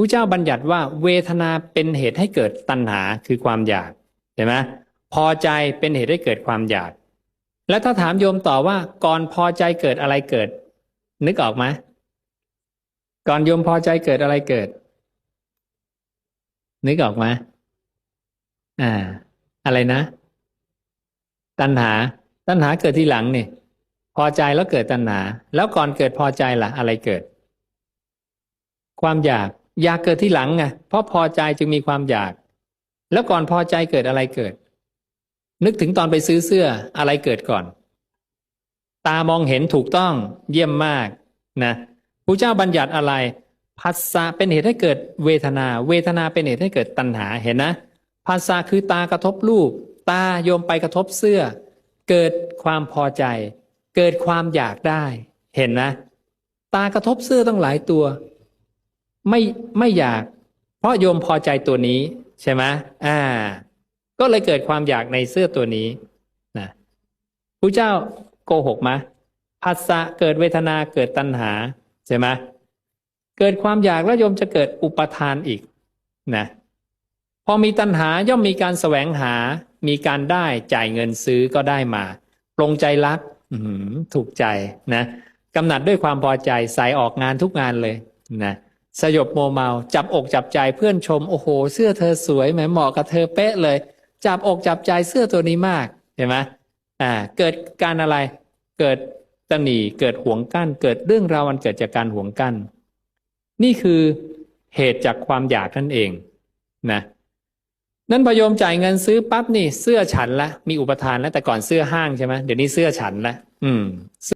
ผู้เจ้าบัญญัติว่าเวทนาเป็นเหตุให้เกิดตัณหาคือความอยากเห็นไหมพอใจเป็นเหตุให้เกิดความอยาก แล้วถ้าถามโยมต่อว่าก่อนพอใจเกิดอะไรเกิด นึกออกไหมก่อนโยมพอใจเกิดอะไรเกิด นึกออกไหมอ่า อะไรนะ ตัณหา ตัณหาเกิดที่หลังนี่พอใจแล้วเกิดตัณหา แล้วก่อนเกิดพอใจล่ะ อะไรเกิด ความอยาก อยากเกิดที่หลังไงเพราะพอใจจึงมีความอยาก แล้วก่อนพอใจเกิดอะไรเกิด นึกถึงตอนไปซื้อเสื้ออะไรเกิดก่อน ตามองเห็นถูกต้องเยี่ยมมากนะพระเจ้าบัญญัติอะไรภาษาเป็นเหตุให้เกิดเวทนา เวทนาเป็นเหตุให้เกิดตัณหาเห็นนะภาษาคือตากระทบรูป ตาโยมไปกระทบเสื้อ เกิดความพอใจ เกิดความอยากได้ เห็นนะ ตากระทบเสื้อต้องหลายตัว ไม่ไม่อยาก เพราะโยมพอใจตัวนี้ ใช่ไหมอ่า ก็เลยเกิดความอยากในเสื้อตัวนี้นะพระเจ้าโกหกไหมผัสสะเกิดเวทนาเกิดตัณหา ใช่ไหมเกิดความอยากแล้วโยมจะเกิดอุปทานอีกนะพอมีตัณหาย่อมมีการแสวงหา มีการได้จ่ายเงินซื้อก็ได้มาปรงใจรักถูกใจนะกำหนัดด้วยความพอใจใส่ออกงานทุกงานเลยนะ สยบโมเมาจับอกจับใจเพื่อนชมโอ้โห เสื้อเธอสวยแหมเหมาะกับเธอเป๊ะเลย จับอกจับใจเสื้อตัวนี้มากเห็นไหมอ่าเกิดการอะไรเกิดตนีเกิดห่วงกั้น เกิดเรื่องราวมันเกิดจากการห่วงกั้น นี่คือเหตุจากความอยากนั่นเองนะนั้นพยมจ่ายเงินซื้อปั๊บนี่เสื้อฉันละมีอุปทานแล้วแต่ก่อนเสื้อห้างใช่ไหมเดี๋ยวนี้เสื้อฉันละอืม